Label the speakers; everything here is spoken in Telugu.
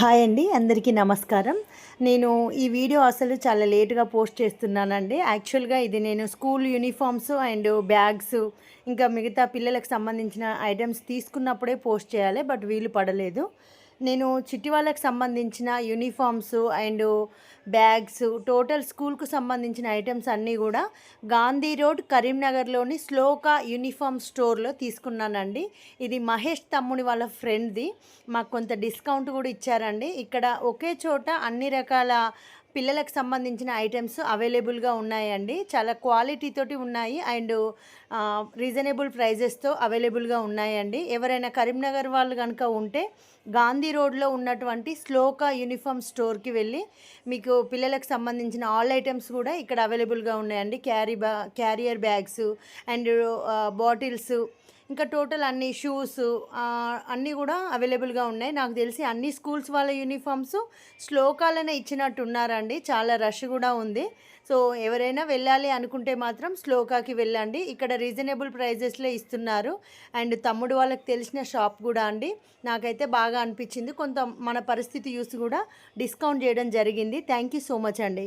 Speaker 1: హాయ్ అండి అందరికీ నమస్కారం. నేను ఈ వీడియో అసలు చాలా లేటుగా పోస్ట్ చేస్తున్నానండి. యాక్చువల్గా ఇది నేను స్కూల్ యూనిఫామ్స్ అండ్ బ్యాగ్స్ ఇంకా మిగతా పిల్లలకు సంబంధించిన ఐటమ్స్ తీసుకున్నప్పుడే పోస్ట్ చేయాలి బట్ వీలు పడలేదు. నేను చిట్టి వాళ్ళకి సంబంధించిన యూనిఫామ్స్ అండ్ బ్యాగ్స్ టోటల్ స్కూల్కు సంబంధించిన ఐటమ్స్ అన్నీ కూడా గాంధీ రోడ్ కరీంనగర్లోని శ్లోక యూనిఫామ్ స్టోర్లో తీసుకున్నానండి. ఇది మహేష్ తమ్ముని వాళ్ళ ఫ్రెండ్ది మాకు కొంత డిస్కౌంట్ కూడా ఇచ్చారండి. ఇక్కడ ఒకే చోట అన్ని రకాల పిల్లలకు సంబంధించిన ఐటమ్స్ అవైలబుల్గా ఉన్నాయండి. చాలా క్వాలిటీ తోటి ఉన్నాయి. అండ్ రీజనబుల్ ప్రైజెస్తో అవైలబుల్గా ఉన్నాయండి. ఎవరైనా కరీంనగర్ వాళ్ళు కనుక ఉంటే గాంధీ రోడ్లో ఉన్నటువంటి శ్లోక యూనిఫామ్ స్టోర్కి వెళ్ళి మీకు పిల్లలకు సంబంధించిన ఆల్ ఐటమ్స్ కూడా ఇక్కడ అవైలబుల్గా ఉన్నాయండి. క్యారీ బ్యా క్యారియర్ బ్యాగ్స్ అండ్ బాటిల్స్ ఇంకా టోటల్ అన్ని షూస్ అన్నీ కూడా అవైలబుల్గా ఉన్నాయి. నాకు తెలిసి అన్ని స్కూల్స్ వాళ్ళ యూనిఫామ్స్ శ్లోకాలనే ఇచ్చినట్టు ఉన్నారండి చాలా రష్ కూడా ఉంది. సో ఎవరైనా వెళ్ళాలి అనుకుంటే మాత్రం శ్లోకాకి వెళ్ళండి. ఇక్కడ రీజనబుల్ ప్రైజెస్లో ఇస్తున్నారు. అండ్ తమ్ముడు వాళ్ళకి తెలిసిన షాప్ కూడా అండి. నాకైతే బాగా అనిపించింది. కొంత మన పరిస్థితి చూసి కూడా డిస్కౌంట్ చేయడం జరిగింది. థ్యాంక్ యూ సో మచ్ అండి.